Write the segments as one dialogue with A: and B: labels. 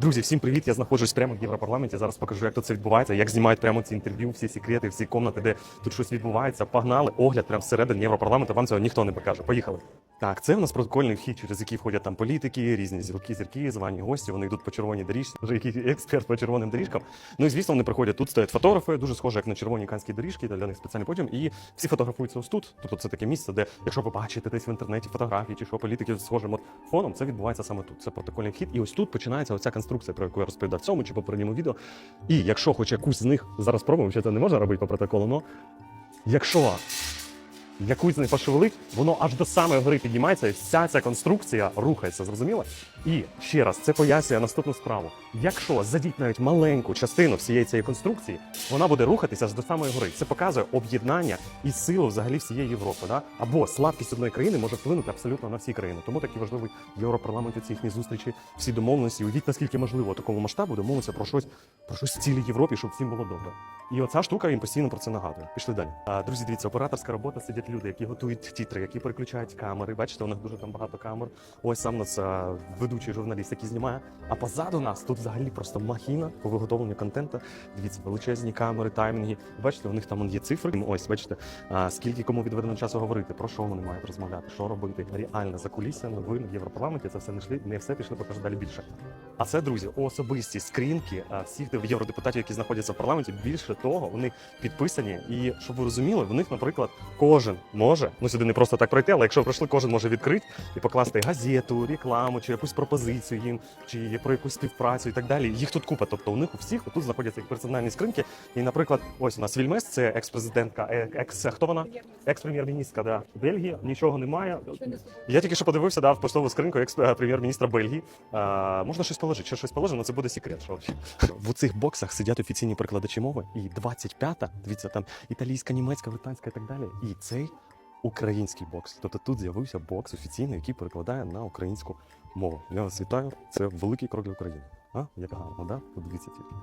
A: Друзі, всім привіт! Я знаходжусь прямо в Європарламенті. Зараз покажу, як тут це відбувається, як знімають прямо ці інтерв'ю, всі секрети, всі комнати, де тут щось відбувається. Погнали огляд прямо всередині Європарламенту. Вам цього ніхто не покаже. Поїхали. Так, це в нас протокольний вхід, через який входять там політики, різні зірки, зірки, звані гості. Вони йдуть по червоній доріжці. Вже якийсь експерт по червоним доріжкам. Ну і звісно, вони приходять. Тут стоять фотографи, дуже схоже, як на червоній канській доріжці, для них спеціальний потім. І всі фотографуються ось тут. Тобто це таке місце, де, якщо ви бачите десь в інтернеті фотографії чи що політики з от фоном, це відбувається саме тут. Це протокольний вхід. І ось тут починається оця конструкція, про яку я розповідав в цьому чи попередньому відео. І якщо хоч якусь з них зараз спробуємо, що це не можна робити по протоколу, але якщо якусь з них воно аж до самої гори піднімається, і вся ця конструкція рухається, зрозуміло? І ще раз, це пояснює наступну справу. Якщо задіть навіть маленьку частину всієї цієї конструкції, вона буде рухатися аж до самої гори. Це показує об'єднання і силу взагалі всієї Європи. Да? Або слабкість одної країни може вплинути абсолютно на всі країни. Тому такі важливі в Європарламенті ці їхні зустрічі, всі домовленості. Уявіть, наскільки можливо такому масштабу домовитися про щось, про щось в цілій Європі, щоб всім було добре. І оця штука їм постійно про це нагадує. Пішли далі. А, друзі, дивіться, операторська робота сидять люди, які готують тітри, які переключають камери. Бачите, у них дуже там багато камер. Ось сам нас а, ведучий журналіст, який знімає. А позаду нас тут взагалі просто махіна по виготовленню контенту. Дивіться, величезні камери, таймінги. Бачите, у них там є цифри. Ось, бачите, а, скільки кому відведено часу говорити, про що вони мають розмовляти, що робити. Реально за кулісся новин в Європарламенті це все не йшли, не все пішли, покажу далі більше. А це, друзі, особисті скрінки а, всіх євродепутатів, які знаходяться в парламенті. Більше того, вони підписані. І щоб ви розуміли, в них, наприклад, кожен може, ну сюди не просто так пройти, але якщо пройшли, кожен може відкрити і покласти газету, рекламу, чи якусь пропозицію їм, чи про якусь співпрацю і так далі. Їх тут купа. Тобто у них у всіх тут знаходяться їх персональні скриньки. І, наприклад, ось у нас Вільмес, це екс-президентка, е, екс хто вона? Екс-прем'єр-міністра да, Бельгії. Нічого немає. Я тільки що подивився, да, в поштову скриньку екс-прем'єр-міністра Бельгії. А, можна щось положити, ще щось положено, це буде секрет. Що в цих боксах сидять офіційні перекладачі мови, і 25-та, дивіться, там італійська, німецька, британська і так далі. І цей український бокс. Тобто тут з'явився бокс офіційний, який перекладає на українську мову. Я вас вітаю. Це великий крок для України. А? Як гарно, да? Подивіться тільки.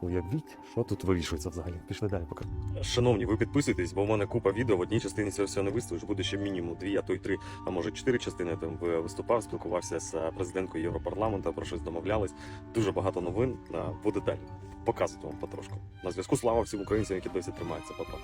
A: Уявіть, що тут вирішується взагалі. Пішли далі поки. Шановні, ви підписуйтесь, бо в мене купа відео. В одній частині цього всього не виставиш. Буде ще мінімум дві, а то й три, а може чотири частини. Там виступав, спілкувався з е, президенткою Європарламенту, про щось домовлялись. Дуже багато новин. А, Буде далі. Показувати вам потрошку. На зв'язку слава всім українцям, які досі тримаються. Па-па.